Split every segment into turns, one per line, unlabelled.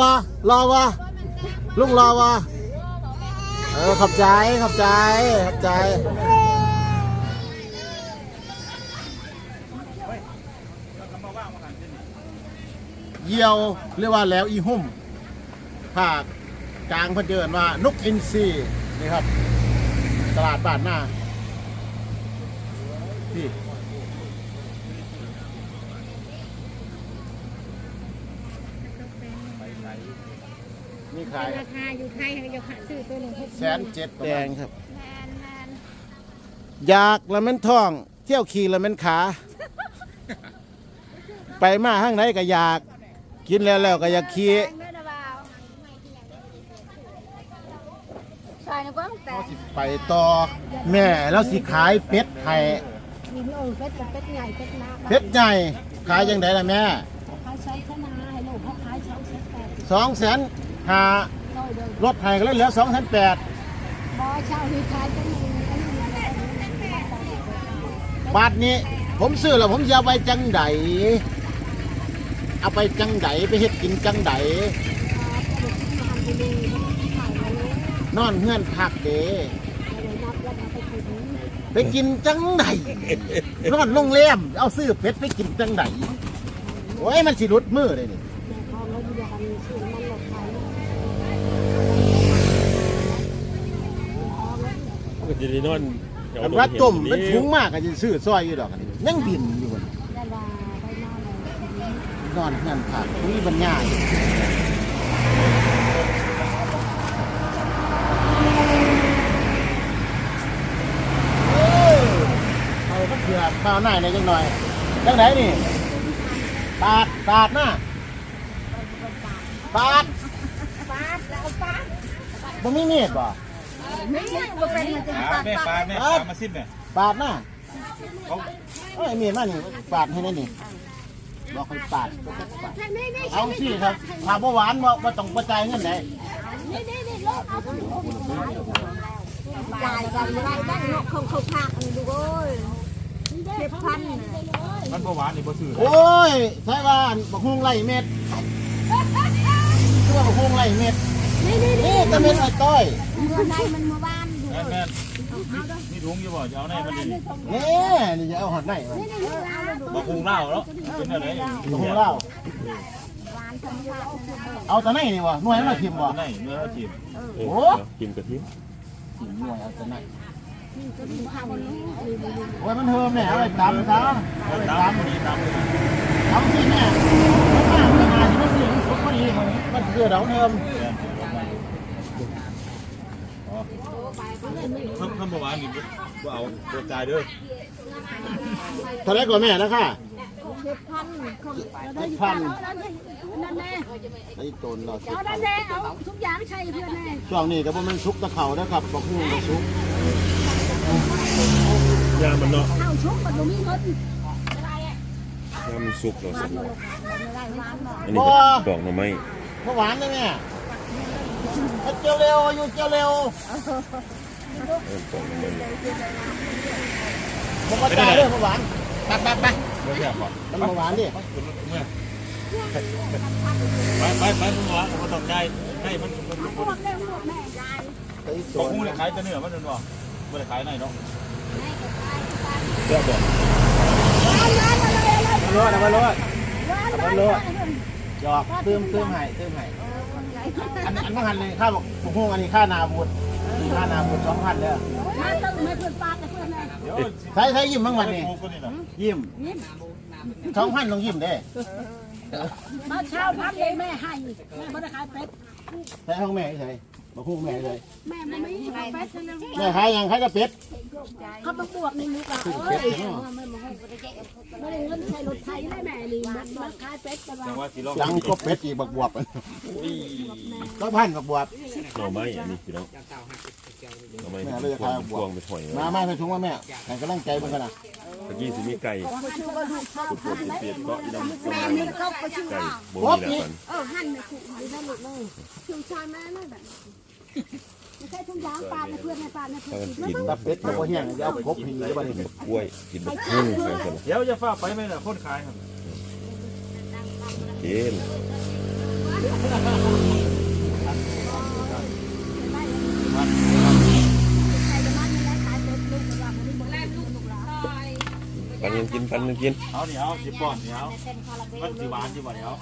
วะรอวะลุงรอวะเออขอบใจขอบใจขอบใจเยี่ยวเรียกว่าแล้วอีหุ่มภาคกลางเพิ่นเดินว่านกอินทรีนี่ครับ ตลาดบ้านหน้าที่ ขาย
ราคาอยู่ไทยให้จะขายซื้อตัวหนึ่งหก
แสนเจ็ดแดงครับ
แมนแมน
อยากละแมันท้อง เที่ยวขี่ละแมันขา ไปมาข้างไหนก็อยาก กินแล้วแล้วก็อยากขี่
แดงด้วยนะบ่าวใช่นะกว้างแต่
ไปต่อแม่แล้วสิขายเป็ดไข่
มีโอ่งเป็ดกับเป็ดใหญ่เป็ดน้ำ
เป็ดใหญ่ขายยังไงล่ะแม่
เขาใช้ชนะให้ลูกเขาขายสองแสนแปด
สองแสน หา
ร
ถไข่ก็เลยเหลือสองแสนแปด
บอเช่าที่ขายตัวหนึ่งอันนี้
บาทนี้ ผมซื้อแล้วผมจะเอาไปจังไดเอาไปจังไดไปเฮ็ดกินจังไดนอนเฮือนพักเด้ไปกินจังไดนอนโรงแรมเอาซื้อเป็ดไปกินจังไดโอ้ยมันสิรุดมือเลยนี่
จะได้นอนแถว
แต่
โรง
ว่า
เห็น
ต้ม
นี่
เป็นถุงมากก็จะซื้อซอยอยู่ดอกอันนี้ยังบินอยู่มันนอนเฮือนพักมีปัญญาอยู่เอาก็เผือกข้าวหน้าในอยจังหน่อยจังไหนนี่ปาดปาดหน้าปาด
ปาดแล้วปาด
บ่มีมีดบ่
แม่ป
ปา
ลา
ด
แม่ปลามาซิมแม่
ปาดหน้า
เขา
เอ้ยมีดมานี่ปาดให้ได้นี่บอกให้ปาดบ่ต้องปาดเอาสิครับถ้าบ่หวานบ่บ่ต้องบ่จ่ายเงินได้
จ่ายกันไม่ได้บ้างนกคงเขาพากอันนี้ดูโอ้ยเจ็บพัน
มันบ่หวานนี่บ่ซื้อ
โอ้ยใช่ว่าอันบักฮุงไล่เม็ดคือว่าบักฮุงไล่เม็ด
นี่นี่
นี่ตะเม็ดไอ้ต้อย
เมื่อใดมันมาบ้านอยู่
แม่แม่นี่ถุงอยู่บ่จะเอาไหนมันนี่
นี่นี่จะเอาหอดไหนวะ
บ่คงเล่าแล้วเป็นอะไร
บักฮุงเล่า
หวานธรรมชาติ
เอาตะไหนนี่วะหน่วยมันมาทิมวะ
ไหนเนื้อจีบ
โอ้
โอ้
กินกะทิ
ทิมหน่วยเอาตะไหนโอ้ยมันเฮิมเนี่ยเอาไปตำซะเอาไป
ตาม
ตำ
นี่ตามเลย
ทำสิเนี่ยมันมามันมาที่มันเสียงสุดพอดีมันมันคือเดาเฮิม
เพิ่มเพิ่มบ่หวานนี่บ่เอาบ่จ่ายเด้อ
เท่าไรกว่าแม่นะค่ะ
เจ็บพันเขา
เจ็ดพัน
นั่นแน่
ไอ้ตนเราเจ็ด
เอา
พั
นั่
น
นแน่เอาทุกอย่างใช่เพื่อนแน่
ช่วงนี้ก็บ่แมันซุกตะเขานะครับบอกฮู้ก็ซุก
ยามันเนาะ
เอาชุบมันบ่มีเงิน
ยามันสุกเราสิ
ไม่ได้หวานหรอก
อันนี้ก็ดอกหน่อไม้
เมื่อวานนี่แม่เอา เจียวเร็วอยู่เจียวเร็ว
มั
นก็จ่ายเรื่อวานไปไปไป
บ่แซ่บบ่
มันเมื่อวานดิ
ไปไปไปบ่หวานบ่ต้องจ่ายให้มันมัน
พวกเรื่อกแม่ยาย
ไป
ได้ขายแต่เนื้อมันนั่นบ่บ่ได้ขายในเนาะ
เจ้าบอก
รถเอามารอามารถหยอกเติมเติมห้เติมให้ อันอันว่าหันเลยข้าบอกบอกฮู้อันนี้ค่านาบุตรค่านาบุตรสองพันเด้อ
มาตึ้งไม่เพื่อนปาดแต่เพื่อนแน่
เดี๋ยว
ใช้ใช้ยิ้มบ้างวันนี้
กูคนนี้น่ะ
ยิ้มสองพันต้องยิ้มเด้
มาเช้าพักเลยแม่ให้แม่ไม่ได้ขายเป็ด
ใช้ห้องแม่ใช่ บอกฮู้แม่ใช่
แม่ไม่มีขายเป็ดใช่ไหม
แม่ขายยังขายกระเป็ด
เขามาบวกนี่ลูกอะเอ้ยไม่ได้เงินใช้รถไถได้แม่นี่มันมาขายเป็ดแต่ว่า
จังว่าสิลอง
ยังก็เป็ดอีกบักบวบก็พันบักบวบ
หน่อไม้อันนี้พี่น้องหน่อไม้
แม่
ที่
เลยจะ
พว
ขาย
ง
บว
พว
บ
งไปถอย
มา
ไว้
มาใส่ถุงมาแม่ให้กำลังใจเพิ่นกันนะ
ตะกี้สิมีไก่ปวดปวดเปลี่ยนเกาะอีดำต้น
แม่
ไม้
นี่ก็ไปชื่อ
ไก่
ว่า
บ่มีแล้วกัน
เออหั่นไม่ถูกอยู่ได้ลูกเลยชิวชายแม่นั่นแบบ ไม่ใช่ทุ่งยางปลาในเพื่อนในปลาในเพื่อน
กินมัน
กิบเป็ดมันก็แห้งอย่เอากบให้ได้นี่
กล้วยกินหึ่ง
เดี๋ยวจะฝ้าไปไหมน่ะคนขายครับ
เกิน ปันหนึ่งกิน
เอาเดี๋ยวสิป้อนเดี๋ยวมันสิหวานสิบ่เดี๋ยว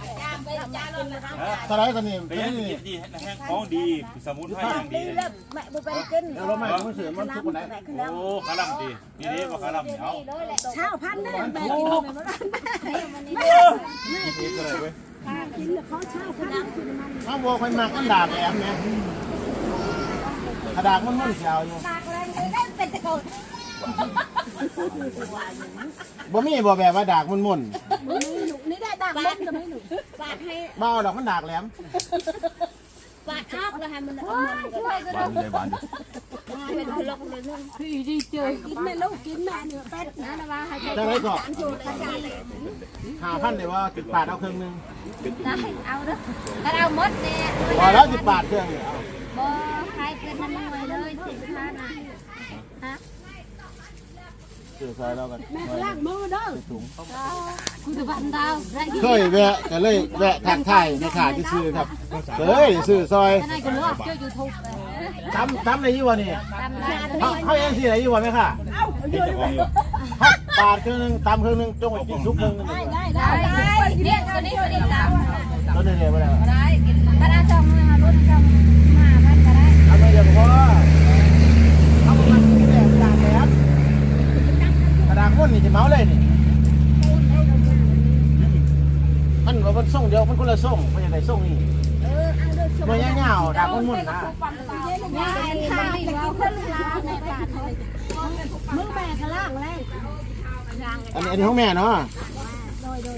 สไลด์ตัวนี้
ไป
ตัว
ยัง
นี้
กินดีแห้งของดีสมุนไพรอย่างดี
แม่บุเป็นกิน
เดี๋ยวเราไม่ต้องเสือมันทุกคนไหน
โอ้คาลัมดีนี่นี่ว่าคาลัมเนี่ยเอา
เช้าพันได้แม่กินไม่ได้แม่
นี่ก็เลยเว้ย
กินเขาเช้าพันกินมัน
น้องบัวคนมากกันดาบแหลมเนี่ยกระดาษมันมันเสียวอยู่
ปากแรงได้เป็นตะโกน
บ่มีบ่แบบว่าดากมันมุน
นี่ได้ดังมันจะไม่หนุปากให้
ๆบ่เอาดอกมันดากแหลม
ปากออกแล้วให้มันเอามันช่วยกัน
บานเลยบาน
เป็นพลกเลยนึงพี่ดีเจอกินแม่ลูกกินแม่เนื้อเป็ดนะนะว่าให้
จะไรก็
สูตรอาจารย์
หาพันเลยว่าติดบาทเอาเครื่องหนึง
ได้เอาเด้อถ้าเอาหมดเนี่ย
พอแล้วติดบาทเครื่องนี่เอา
บ่ใครเป็นน้ำมันเลยสิบห้านะฮะ
ซื้อส่แล้วกัน
ล้างมือเด้อ
ถุง
คุณจะบันดาวไร
เคยแวะก็เลยแวะทางไทายในขาที่ซื้อครับเฮ้ยซื้อซอย
นายก็รู้เจ้ายูทูบ
ตำตำอะไรยี่วะนี่เขาเขาเองสิอะไรยี่วะไหมค่ะ
เห็นจะของอยู่
เขาบาทเครื่องหนึงตำเครื่องหนึงจงไว้กินซุปเครื่องหนึง
ได้ได้ได้เนี่ยตัวนี้ตัวนี้ตาม
แล้วเนี่ยเนี่ยไปแล้ว
ได้กระดาจองมือรุ่นจองมาพันก็ได้
ทำไมเดี๋ยวพอเขาบอกมันมีแบบกระดาษแบบกระดาษม้วนนี่จะเมาเลยนี่มันว่ามันส่งเดียวมันคนละส่งมันยังไงส่งนี่
เออเอาเด้อ
มันยาวๆดาบม้วนๆนะ
แม่ข้าวจะกินเพิ่นลาในบาทเลยมือแม่ข้างล่างแรง
อันนี้อันนี้ของแม่เนาะ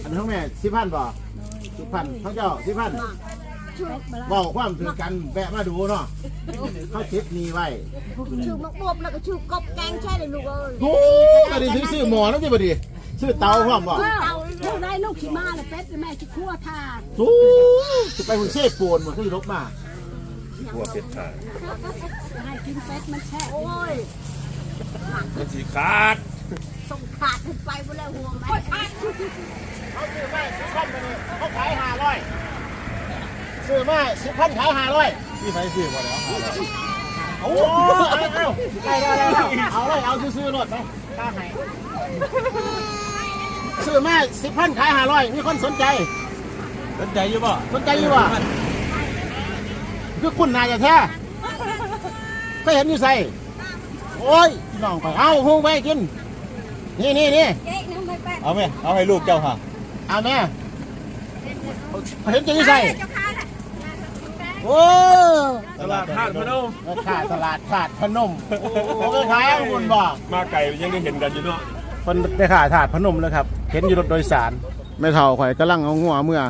อันนี้ของแม่สิบพันบ่สิบพันเขาเจ้าสิบพัน บอกความถือกันแวะมาดูเนาะเขาเช็ดนี่ไว้
ชื่อมักบวบแล้วก็ชื่อกบแกงใช่เลยลูกเอ้ย
โอ้ก็ได้ซื้อซื้อหมอแล้วจิบ่ดีซื้อเตาพร้อมบ่
เอาลูกได้ลูกขี่ม้าเลยเป็ดแม่จะคั่วทา
โอ้สิไปหุ่นเซ่โปนบ่คือลบมา
หัวเป็ดขาด
ให้กินเป็ดมันแช่โอ้ย
มันสีขาด
ส่งขาดขึ้นไปบ่แล้วห่วงไหม
เขาซื้อมาสิบพันไปนี่เขาขายห้าร้อย ซื้อมาสิบพันขายห้าร้อย
ที่ไฟซื้อบ่แล้ว
โอ้เอาเอาได้ได้ได้เอาเลยเอาซื้อๆรถไปค่าให้ซื้อมาสิบพันขายห้าร้อยมีคนสนใจ
สนใจอยู่บ่
สนใจอยู่ว่ะคือคุณนายจะแท้ก็เห็นอยู่ใส่โอ้ยพี่น้องไปเอาหูไปกิน นี่นี่นี่
เจ๊น้องไปเป็ด
เอาไหมเอาให้ลูกเจ้าค่ะ
เอาแม่เห็นจะอยู่ใส่ โอ้
ตลาดขาดพนม
ขาดตลาดขาดพนมโอ้ก็ขายคุณบอก
มาไก่ยังได้เห็นกันอยู่เนาะ
คนไปขายถาดพนมแล้วครับ เห็นอยู่รถโดยสารไม่เท่าข่อยกำลังเอางัวเมื่อ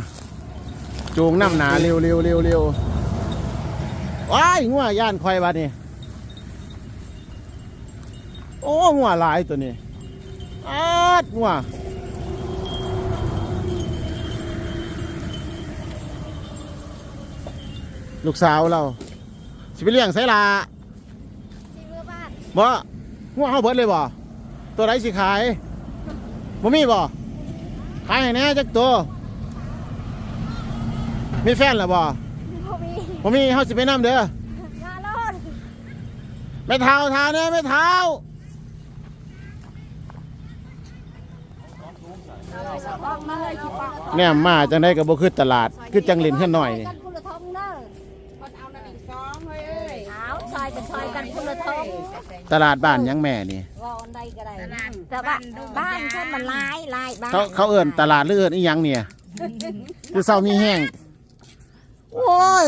จูงน้ำหนาเร็วเร็วเร็วเร็วว้ายงัวย่านข่อยบาดนี่โอ้งัวหลายตัวนี้อาดงัว ลูกสาวเราสิไปเลี้ยงไสลา
สิเมื่อบ้าน
บ่งัวเฮาเบิดเลยบ่ตัวไหนสิขายบ่มีบ่ขายให้แหน่จักตัวมีแฟนแล้วบ่
พ่อมี
บ่มีเฮาสิไปนํเด้อ งา
นรอด
แม่เฒ่าทาแน่แม่เฒ่า
มาเลยที่ปาก
แน่มาจังได๋ก็บ่คือตลาด คือจังเล่นแค่น้อยนี่
กันคุณละทงเด้อคนเอาหนึ่งสองเฮ้ยเอาซอย กันซอยกันคุณละทง
ตลาดบ้านหยังแม่นี่
ว่าอันใดก็ได้แต่ว่าบ้านเพิ่นมันหลายหลายบ้าน
เขาเขาเอิ้นตลาดหรือเอิ้นอีหยังเนี่ยคือเซามีแห้งโอ้ย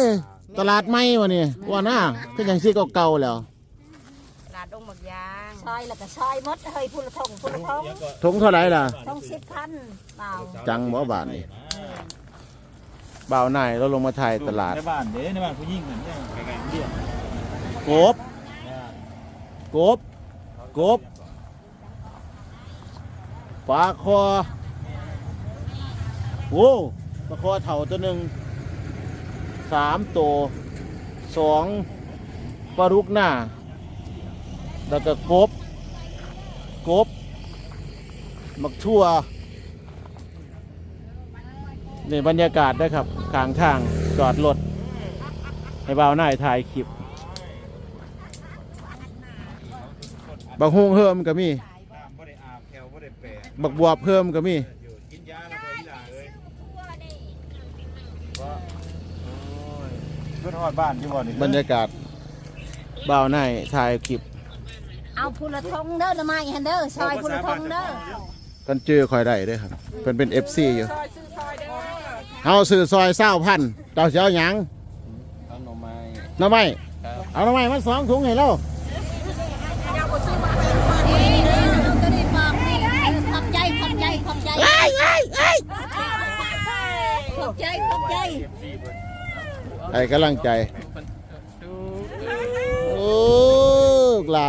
ตลาดใหม่วะนี่ว่าน่าคือจังซี่เก่าๆแล้ว
ลาดงหมดยางซอยแล้วก็ซอยหมดเฮ้ยคุณละทงคุณละทง
ถุงเท่าไหร่ล่ะ
ทงสิบพันเปล่า
จังบ่บาทนี่บ่าวนายเราลงมาถ่ายตลาด
ในบ้านเด้ในบ้านผู้หญิงนั่นเนี่ยไกลๆเดียว
กบ กบ กบปลาคอโอ้ปลาคอเถ่าตัวหนึ่งสามตัวสองปลารุกหน้า แล้วก็กบ กบมักทั่วนี่บรรยากาศได้ครับข้างทางจอดรถให้บ่าวนายถ่ายคลิป บางฮงเฮิมก็มี
น้ำบ่ได้อาบแก้วบ่ได้แปร
บักบวบเพิ่มก็มี
กินยาแล้วก็อีหล่าเลย
เพื่อนฮอดบ้านที่บ่นี่
บรรยากาศบ่าวในถ่ายคลิป
เอาพุละทงเด้อละไม้ฮันเด้อซอยพุละทงเด้อ
กันเจอคอยได้เด้อครับเพิ่นเป็น FC อยู่เฮาซื้อซอยเศร้าพันเจ้าสิเจ้าหยัง
เอาหน่อไม้
หน่อไม้เอาหน่อไม้มาสองถุงให้เรา
ขอบใจขอบใจขอบใจ
ไอ้ไอ้ไอ้
ขอบใจขอบใจ
ไอ้กำลังใจ โอ้ละ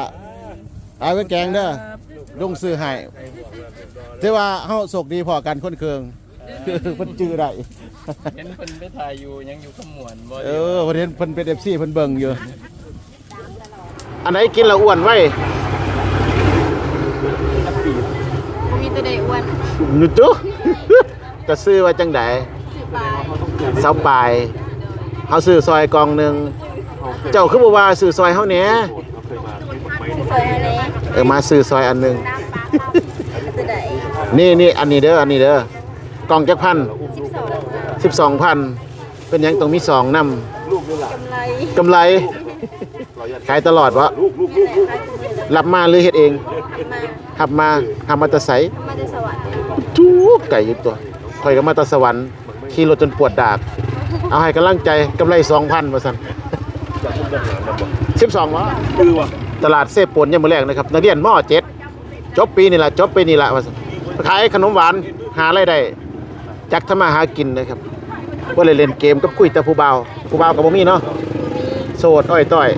เอาไปแกงเด้อลุงซื้อให้แต่ว่าเฮาโชคดีพอกันคนเคือง คือเพิ่นจื้อได้
เห็นเพิ่นไปถ่ายอยู่ยังอยู่ขมวนบ่
เออเพิ่นเห็นเพิ่นเป็น FC เพิ่นเบิ่งอยู่ อันไหนกินแล้วอ้วนไว้
มีตัวใดอ้วน
นุจุจะซื้อว่าจังไดเสาปลาย เฮาซื้อซอยกองหนึงเจ้าคือบ่ว่าซื้อซอยเฮาแหน่
ซอยอะไร
เออมาซื้อซอยอันหนึง
ตัวใด
นี่นี่อันนี้เด้ออันนี้เด้อกล่องจักพันสิบสองพันเป็นหยังต้องมีสองนำกำไร ขายตลอดวะรับมาหรือเฮ็ดเองขับมาขับมาแตะไส
มาจากสวรรค์
จู๊ไก่อยู่ตัวคอยก็มาแตะสวรรค์ขี่รถจนปวดดาก เอาให้กำลังใจกำไรสองพันว่าซั่นสิบสองวะ
คือว่ะ
ตลาดเซปนยามมื้อแรกนะครับนักเรียนม .7 จบปีนี่ล่ะจบปีนี่ล่ะว่าซั่นขายขนมหวานหารายได้จักทำมาหากินนะครับบ่เลยเล่นเกมกับคุยแต่ผู้บ่าวผู้บ่าวก็บ่มีเนาะโสดอ้อยต้อย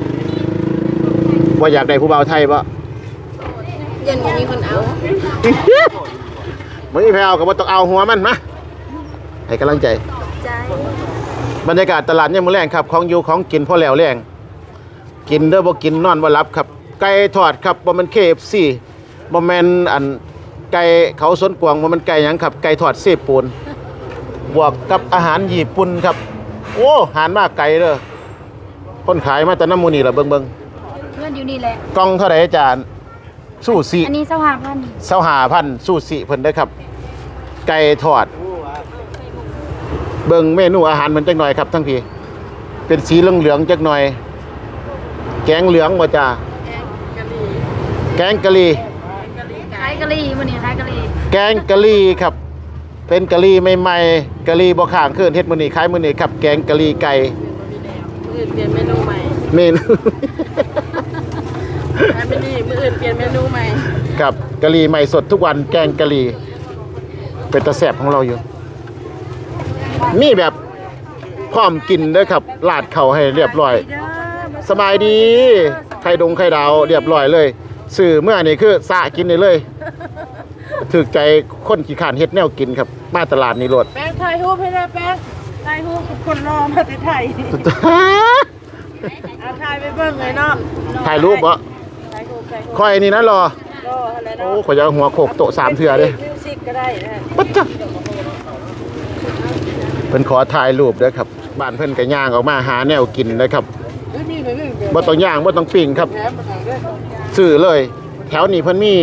บ่อยากได้ผู้บ่าวไทยบ่
ยันมีคนเอา
มื้อนี้ไปเอาก็บ่ต้องเอาหัวมันมาให้กำลังใจ
ใจ
บรรยากาศตลาดยามมื้อแรงครับของอยู่ของกินพอแล้วแรงกินเด้อบ่กินนอนบ่หลับครับ ไก่ทอดครับบ่แม่น KFC บ่แม่นอันไก่เขาสวนกวางบ่แม่นไก่หยังครับไก่ทอดเสพปูนบวกกับอาหารญี่ปุ่นครับ โอ้อาหารมาไกลเด้อคนขายมาแต่น้ำหมูนี่ล่ะเบิ่ง
เพื่อนอยู่นี่แหละ
ๆกล่องเท่าไหร่อาจารย์สู้สิ
อันนี้สหพันธ์
เสาหาพันสู้สิเพิ่นเด้อครับ ไก่ทอด เบิ่งเมนูอาหารมันจักหน่อยครับทั้งพี่ เป็นสีเหลืองๆจักหน่อย แกงเหลืองบ่จ้าแกงกะหรี่
ขายกะหรี่มื้อนี้ขายกะหรี่
แกงกะหรี่ครับ เป็นกะหรี่ใหม่ๆกะหรี่บ่ข้างคืนเฮ็ดมื้อนี้ขายมื้อนี้ครับ แกงกะหรี่ไก่
มืออื่นเปลี่ยนเมนูใหม่
เมนู
แอมไม่นี่มืออื่นเปลี่ยนเมนูใหม่
ครับกะหรี่ใหม่สดทุกวันแกงกะหรี่เป็นตะแสบของเราอยู่ มีแบบพร้อมกินเด้อครับลาดเข่าให้เรียบร้อย สบายดีไข่ดงไข่ดาวเรียบร้อยเลยสื่อเมื่อนี่คือสะกินได้เลยถึกใจคนขี้ขานเฮ็ดแนวกินครับ มาตลาดนี่โลด
แป้งถ่ายรูปให้ได้แป้งถ่ายรูปกับคนรอมาที่ไทยเอาถ่ายไปเบิ่งเลยเนาะ
ถ่ายรูปบ่
ถ่ายรูปถ่ายรูป
คอยนี่นะรอ
รออะไร
โอ้
เนาะ
ขอยจะเอาหัวโขกโต๊ะสามเถื่อเด้
มิวสิกก็ได้นะ
ปัจจ้ะเพิ่นขอถ่ายรูปด้อครับบ้านเพิ่นก็ย่างออกมาหาแนวกินนะครับ
ไม่มีไม่มี
บ่ต้องย่างบ่ต้องปิ้งครับ
แถมมาทางด้
ซื้อเลย แถวนี้เพิ่นมี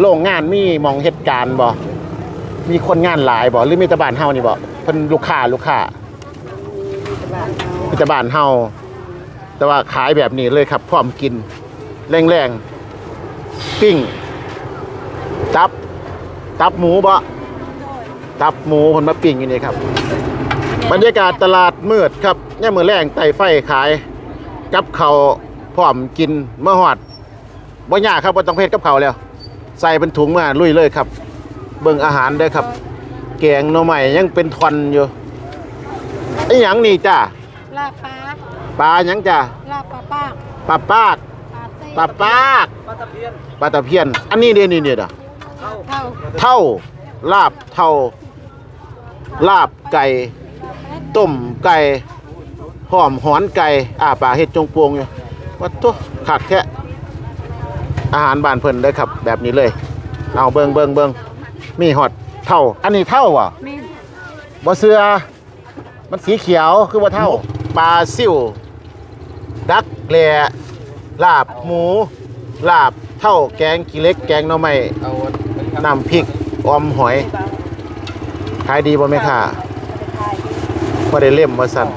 โรงงานมีมองเหตุการณ์บ่มีคนงานหลายบ่หรือมีแต่บ้านเฮานี่บ่เพิ่นลูกค้าลูกค้ามีแต่บ้านเฮาแต่ว่าขายแบบนี้เลยครับพร้อมกินแรงๆปิ้งตับ ตับหมูบ่ ตับหมูเพิ่นมาปิ้งอยู่นี่ครับ บรรยากาศตลาดมืดครับย่ามมื้อแรงไต่ไฟขาย กับเขาวพร้อมกินเมื่อหอดบ่ยากครับบ่ต้องเพ็ดกับเขาวแล้ว ใส่เป็นถุงมาลุยเลยครับ เบิ่งอาหารเด้อครับ แกงหน่อไม้ยังเป็นทอนอยู่ไอ้หยังนี่จ้า
ลาบปลา
ปลาหยังจ้า
ลาบปลาปาก
ปลาปาก
ปลาเต้
ปลาปากปลาตะเพียน อันนี้เด้นี่เด้อ
เท่า
เท่าลาบเท่า ลาบไก่ต้มไก่หอมหอนไก่อ่าปลาเห็ดจงปวงอยู่วัดตัวขักแค่อาหารบ้านเพิ่นเด้อครับ แบบนี้เลย เอาเบิงเบิงเบิงมีหอดเท่า อันนี้เท่าอะ
แม่น
บ่เสือมันสีเขียวคือว่าเท่าปลาซิ่วดักแหล่ลาบหมู ลาบเท่าแกงขี้เหล็ก แกงหน่อไม้
เอา
น้ำพริกออมหอย ขายดีบ่แม่ค่ะพอได้เล่มว่าสั่น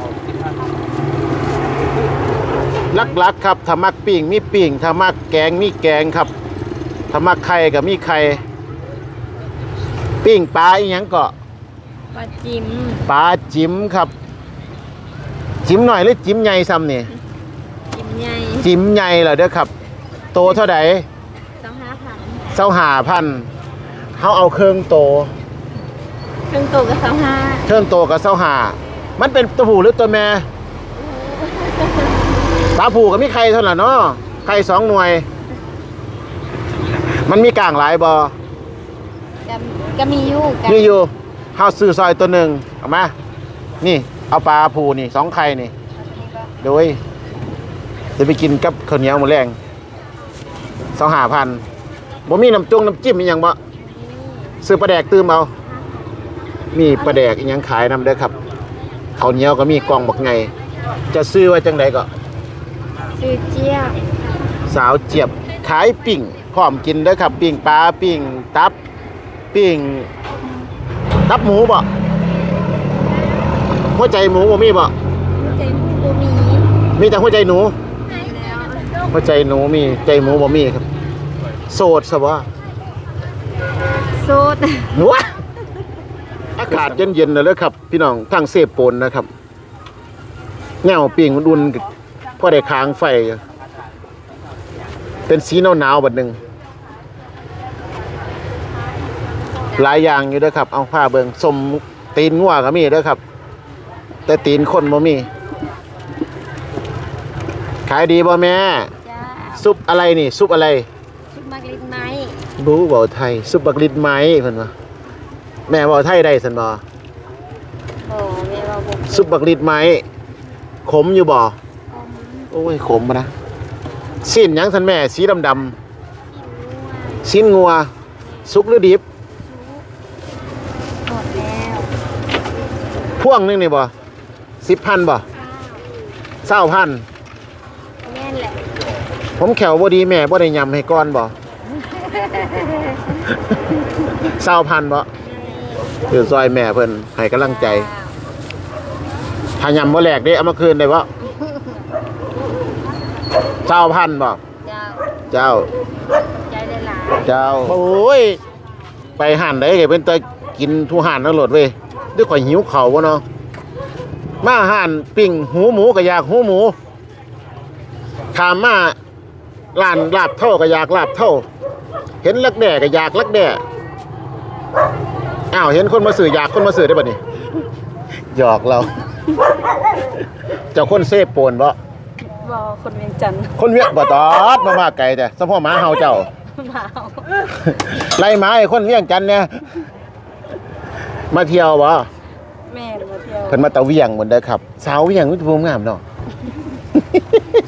ลักๆครับถ้ามักปิ้งมีปิ้งถ้ามักแกงมีแกงครับถ้ามักไข่ก็มีไข่ปิ้งปลาอีหยังก็
ปลาจิ้ม
ปลาจิ้มครับ จิ้มหน่อยหรือจิ้มใหญ่ซ้ำนี่
จิ้มใหญ่
จิ้มใหญ่เหรอเด้อครับ โตเท่าใด
สองห้าพัน
เศร้าหาพันเขาเอาเครื่องโต
เครื่องโตก็สองห้า
เครื่องโตกับเศร้าหามันเป็นตัวผู้หรือตัวแม่ตาผู้ก็มีไข่เท่านั้นเนาะไข่สองหน่วย มันมีกลางหลายบอ
ก็ก็มีอยู่กัน
นี่อยู่เฮาซื้อซอยตัวหนึ่งเอามานี่ เอาปลาผูนี่สองไข่นี่ โดยจะไปกินกับข้าวเหนียวหมูแรงสองหาพันบ่มีน้ำจุงน้ำจิ้มอีหยังบ่ซื้อปลาแดกตื้มเอา มีปลาแดกอีหยังขายนำเด้อครับข้าวเหนียวก็มีกล่องบักไง จะซื้อไว้จังไดก็
ซื้อเจี๊ยบ
สาวเจี๊ยบขายปิ่งพร้อมกินเด้อครับปิ่งปลาปิ่งตับปิ่งตับหมูบ่หัวใจหมูบ่มีบ่
ใจหมูบ่มี
มีแต่หัวใจหนู
แล้ว
หัวใจหนูมีใจหมูบ่มีครับ โสดซะบ่
โซด
หนูวะ อากาศเย็นๆนะเลยครับ พี่น้องทางเสพปนนะครับแนวปิ่งมันอุ่นพอได้ค้างไฟ เป็นสีหนาวๆบัดหนึงหลายอย่างอยู่เด้อครับ เอาผ้าเบิงสมตีนงัวก็มีเด้อครับ แต่ตีนคนบ่มี ขายดีบ่แม่
จ้า
ซุปอะไรนี่ ซุปอะไร
ชุดมักลิ้นไม้
บูเบาไทย ซุปบักลิดไม้เพิ่นว่า แม่เบาไทยได้สันบ่
โอ้แม่ว่าบ่
ซุปบักลิดไม้ขมอยู่บ่โอ้ยขมปะนะสิ้นหยังสันแม่ สีดำดำๆสิ้นงัว สุกหรือดิบ
หมดแล้ว
พ่วงหนึงนี่บ่สิบพันบ่เศร้าพัน
แม่นแหละ
ผมแขวบ่ดีแม่บ่ได้ยำให้ก้อนบ่ เศร้าพันบ่ คือซอยแม่เพิ่นให้กำลังใจ ถ้ายำบ่แหลกเด้เอามาคืนได้บ่เศร้าพันบ่
เจ้า
เจ้า
ใจได้หลาย
เจ้า โอ้ย ไปหันได้ไงเป็นตะกินทุหันนั่นโหลดเว้ยด้วยข่อยหิวเข่าววะเนาะมาหันปิ้งหูหมูก็อยากหูหมูขามมาร้านลาบเท่าก็อยากลาบเท่า เห็นลักแด่ก็อยากลักแด่ อ้าวเห็นคนมาสื่ออยากคนมาสื่อได้ป่ะนี่หยอกเรา เจ้าคนเซฟโปนบ่
บ่คนเวียงจันทน์
คนเวียงบ่ตอดมามาไกลแต่สะพ่อหมาเฮาเจ้า
หนาว
ไล่หมาไอ้คนเวียงจันทน์เนี่ยมาเที่ยวบ่
แม่มาเที่ยว
เพิ่นมาตะเวียงหมดเด้อครับ สาวเวียงวิถีภูมิงามเนาะ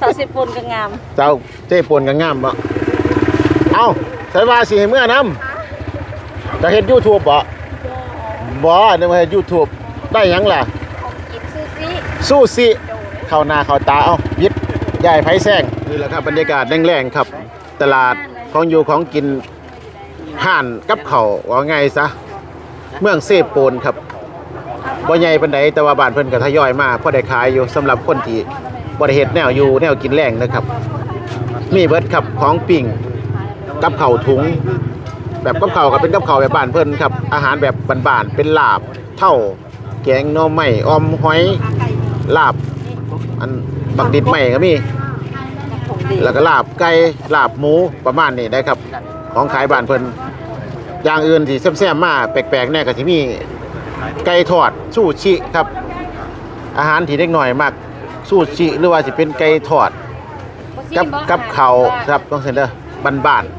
สาวสิบปนก็งาม
เจ้าเจ้ปนก็งามบ่เอ้าใส่ว่าสิให้เมื่อนำจะเฮ็ด YouTube บ่ บ่นึกว่าเฮ็ด YouTube ได้หยังล่ะ
กินซูซี่
สู้สิเข้าหน้าเข้าตา เอ้ายิดยายไผแซงนี่แหละครับบรรยากาศแรงๆครับ ตลาดของอยู่ของกินห่านกับเขาวว่าไงซะ เมืองเซโปนครับบ่ใหญ่ปานใดแต่ว่าบ้านเพิ่นก็ทยอยมาพอได้ขายอยู่สำหรับคนที่บ่ได้เฮ็ดแนวอยู่แนวกินแรงนะครับ มีเบิดครับของปิ่งกับข้าวถุง แบบกับข้าวก็เป็นกับข้าวแบบบ้านเพิ่นครับ อาหารแบบบ้านๆเป็นลาบเท่าแกงหน่อไม้ออมหอยลาบ อันบักดิดใหม่ก็มี แล้วก็ลาบไก่ลาบหมูประมาณนี้ได้ครับ ของขายบ้านเพิ่นอย่างอื่นที่แซ่บๆมาแปลกๆแน่ก็สิมีไก่ทอดซูชิครับ อาหารที่เด็กหน่อยมากซูชิหรือว่าสิเป็นไก่ทอดกับกับเขาวครับต้องเซ็นเดอร์บ้านๆ